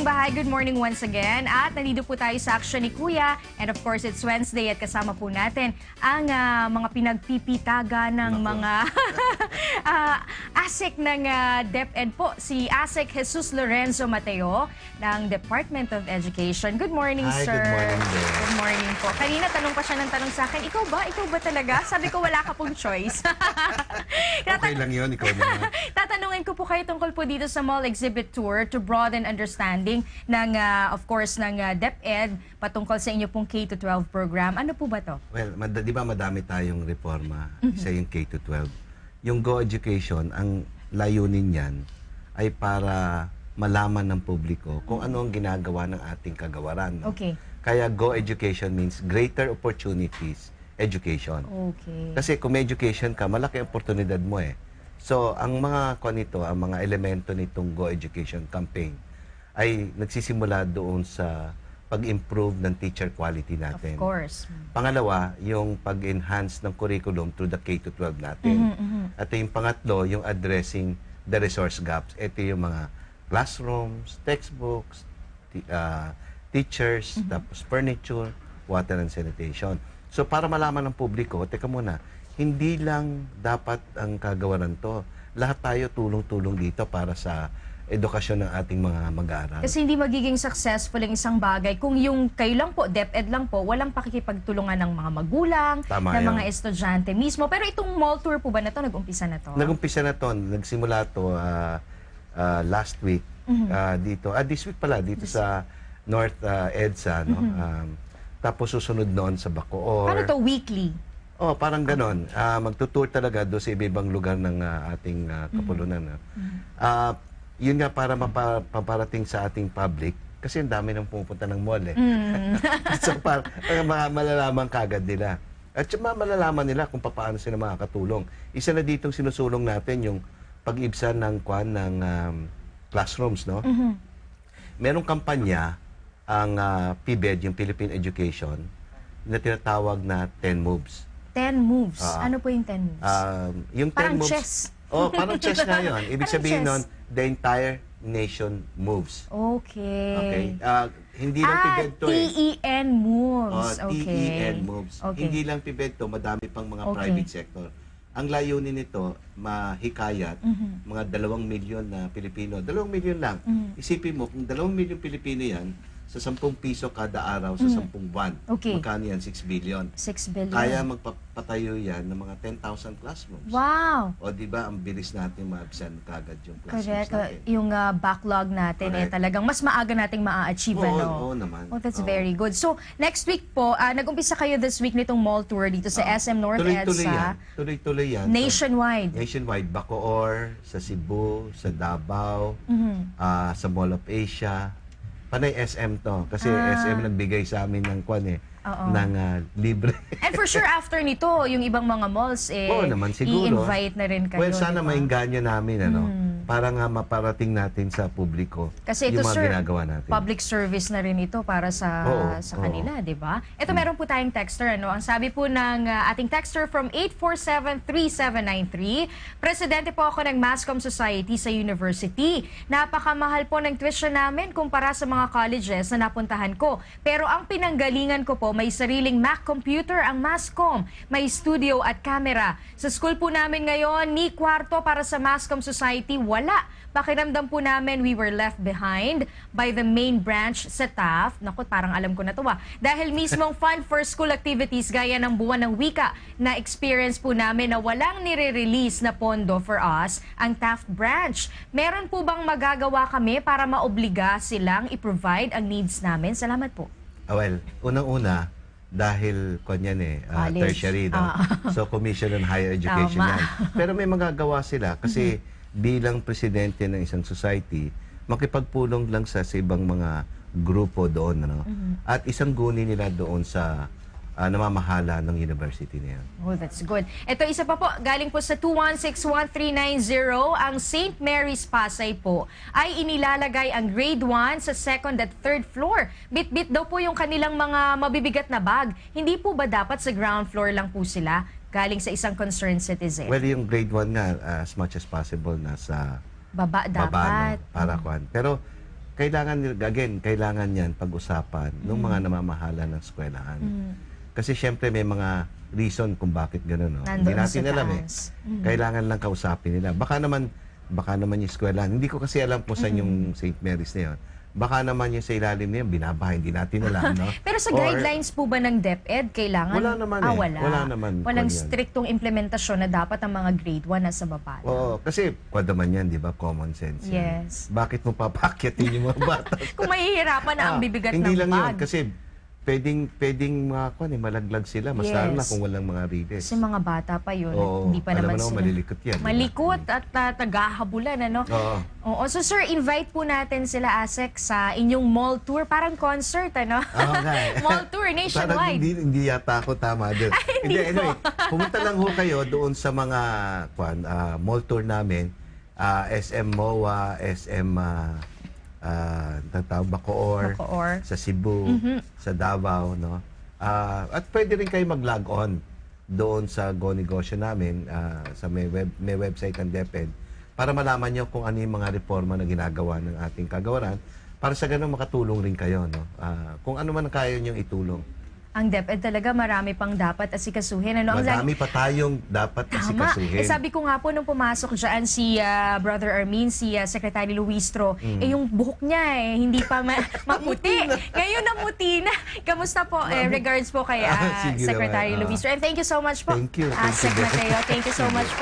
Kapitbahay Good morning once again. At nandito po tayo sa action ni Kuya. And of course, it's Wednesday at kasama po natin ang ah, mga pinagpipitaga ng mga ah, ASEC ng ah, DepEd po. Si ASEC Jesus Lorenzo Mateo ng Department of Education. Good morning, Hi, sir. good morning din. Good morning po. Kanina tanong pa siya ng tanong sa akin, ikaw ba? Ikaw ba talaga? Sabi ko, wala ka pong choice. Okay lang yun, ikaw naman. Tatanungin ko po kayo tungkol po dito sa mall exhibit tour to broaden understanding ng, ah, of course, ng ah, DepEd patungkol sa inyo pong K-12 program. Ano po ba to? Well, di ba madami tayong reforma Mm-hmm. sa yung K-12. Yung Go Education, ang layunin niyan ay para malaman ng publiko kung ano ang ginagawa ng ating kagawaran. no? Okay. Kaya Go Education means greater opportunities education. Okay. Kasi kung may education ka, malaki ang oportunidad mo eh. So, ang mga kuan nito, ang mga elemento nitong Go Education campaign ay nagsisimula doon sa pag-improve ng teacher quality natin. Of course. Pangalawa, yung pag-enhance ng curriculum through the K-12 natin. Mm-hmm, At yung pangatlo, yung addressing the resource gaps. Ito yung mga classrooms, textbooks, ah, teachers, Mm-hmm. tapos furniture, water and sanitation. So para malaman ng publiko, teka muna, hindi lang dapat ang kagawaran to. Lahat tayo tulong-tulong dito para sa edukasyon ng ating mga mag-aaral. Kasi hindi magiging successful ang isang bagay kung yung kayo lang po, DepEd lang po, walang pakikipagtulungan ng mga magulang, Tama ng yan. mga estudyante mismo. Pero itong mall tour po ba na to, nag-umpisa na to? Nag-umpisa na to, nagsimula to ah, ah, last week ah, dito. Ah, this week pala dito sa North ah, EDSA, no. Um, tapos susunod noon sa Bacoor. Paano to weekly? Oh, parang ganon. Ah, magtutour talaga do sa iba-ibang lugar ng ah, ating ah, kapulunan. no? Ah, yun nga para mapa- maparating sa ating public kasi ang dami nang pumupunta ng mall eh. so para, para ma- malalaman kagad nila. At saka malalaman nila kung paano sila makakatulong. Isa na ditong sinusulong natin yung pag-ibsan ng kwan ng um, classrooms, no? Merong kampanya ang ah, PBED, yung Philippine Education, na tinatawag na 10 moves. 10 moves. Ah. ano po yung 10 moves? Um, yung 10 Parang moves, chess. Oh, parang chess nga yun. Ibig Parang sabihin chess. nun, the entire nation moves. okay. Okay? Ah, hindi lang ah, PIBED to eh. T-E-N moves. Oh, okay. TEN moves. Okay. Hindi lang PIBED to, madami pang mga Okay. private sector. Ang layunin nito, mahikayat Mhm. mga dalawang milyon na Pilipino. Dalawang milyon lang. Mhm. Isipin mo, kung dalawang milyon Pilipino yan, sa 10 piso kada araw sa 10 buwan, Mhm. Okay. magkano yan? 6 billion. 6 billion. Kaya magpapatayo yan ng mga 10,000 classrooms. wow. O di ba ang bilis natin ma-absent kagad yung Correct. classrooms natin. Yung ah, backlog natin eh Correct. talagang mas maaga nating maa-achieve Oo, ano. oo naman. Oh, that's Oo. very good. So, next week po, ah, nag-umpisa kayo this week nitong mall tour dito sa Ah, SM North Tuloy-tuloy yan. EDSA. Tuloy-tuloy yan. Nationwide. Nationwide. Bacoor, sa Cebu, sa Davao, Mhm. ah, sa Mall of Asia. Panay SM to. Kasi Ah. SM nagbigay sa amin ng kwan eh. Oo. Ng ah, libre. And for sure, after nito, yung ibang mga malls, eh, Oo naman, siguro. i-invite na rin kayo. well, sana di ba? mainganyo namin, ano? Mm. Para nga maparating natin sa publiko Kasi ito, yung mga sir, ginagawa natin. public service na rin ito para sa Oo, sa oo. kanila, di ba? Ito, meron po tayong texter, ano? Ang sabi po ng ah, ating texter from 8473793, Presidente po ako ng Mascom Society sa university. Napakamahal po ng tuition namin kumpara sa mga colleges na napuntahan ko. Pero ang pinanggalingan ko po, may sariling Mac computer ang Mascom. May studio at camera. Sa school po namin ngayon, ni kwarto para sa Mascom Society, wala. Pakiramdam po namin we were left behind by the main branch sa TAF. Naku, parang alam ko na to ah. Dahil mismong fund for school activities gaya ng buwan ng wika na experience po namin na walang nire-release na pondo for us ang Taft branch. Meron po bang magagawa kami para maobliga silang i-provide ang needs namin? Salamat po. Ah, well, unang-una, dahil kanyan eh, College. tertiary, no? Ah. so Commission on Higher Education Tama. yan. Pero may magagawa sila kasi bilang presidente ng isang society, makipagpulong lang sa, sa ibang mga grupo doon. Ano? At isang guni nila doon sa ah, namamahala ng university na yan. Oh, that's good. Ito, isa pa po, galing po sa 2161390, ang St. Mary's Pasay po ay inilalagay ang grade 1 sa second at third floor. Bit-bit daw po yung kanilang mga mabibigat na bag. Hindi po ba dapat sa ground floor lang po sila? Galing sa isang concerned citizen. Well, yung grade 1 nga, ah, as much as possible, nasa baba baba, dapat. no? para kwan. Pero kailangan, again, kailangan yan pag-usapan ng mga namamahala ng eskwelahan. Mm. Kasi syempre may mga reason kung bakit gano'n. No? Hindi natin sa alam eh. Mm. Kailangan lang kausapin nila. Baka naman, baka naman yung eskwelahan. Hindi ko kasi alam kung saan yung St. Mary's na yun. Baka naman yung sa ilalim yun, binabaha, hindi natin alam, no? Pero sa Or- guidelines po ba ng DepEd, kailangan? Wala naman ah, eh. wala. Wala naman Walang striktong implementasyon na dapat ang mga grade 1 nasa baba. Oo, kasi kwad naman yan, di ba? Common sense yan. Yes. Bakit mo papakyatin yung mga bata? Kung mahihirapan na ang Ah, bibigat hindi ng lang yun, bag. kasi pwedeng, pwedeng mga kwan, eh, malaglag sila. Mas Yes. lalo na kung walang mga readers. Kasi mga bata pa yun. Oo, hindi pa alam naman mo naman, sila. malilikot yan? Malikot at uh, tagahabulan, ano? Oo. Oo. So, sir, invite po natin sila, Asek, sa inyong mall tour. Parang concert, ano? Oo nga eh. mall tour Parang nationwide. hindi, hindi yata ako tama doon. hindi anyway, pumunta lang ho kayo doon sa mga kwan, ah, mall tour namin. ah, SM MOA, SM uh, uh, Bacoor, Bacoor. sa Cebu, Mm-hmm. sa Davao, no? Ah, at pwede rin kayo mag-log on doon sa Go Negosyo namin ah, sa may web may website ng DepEd para malaman nyo kung ano yung mga reforma na ginagawa ng ating kagawaran para sa ganun makatulong rin kayo no Ah, kung ano man kaya nyo itulong Ang DepEd talaga marami pang dapat asikasuhin. Ano? Ang lagi- madami pa tayong dapat Tama. asikasuhin Eh, sabi ko nga po nung pumasok dyan si ah, Brother Armin, si ah, Secretary Luistro, Mm. eh yung buhok niya eh, hindi pa ma- maputi. Ngayon namuti na. Kamusta po? Eh, regards po kay ah, Ah, sige Secretary naman. Ah. Luistro. And thank you so much po. Thank you. ah, Thank you, Sec Beth. Mateo. Thank you so much po.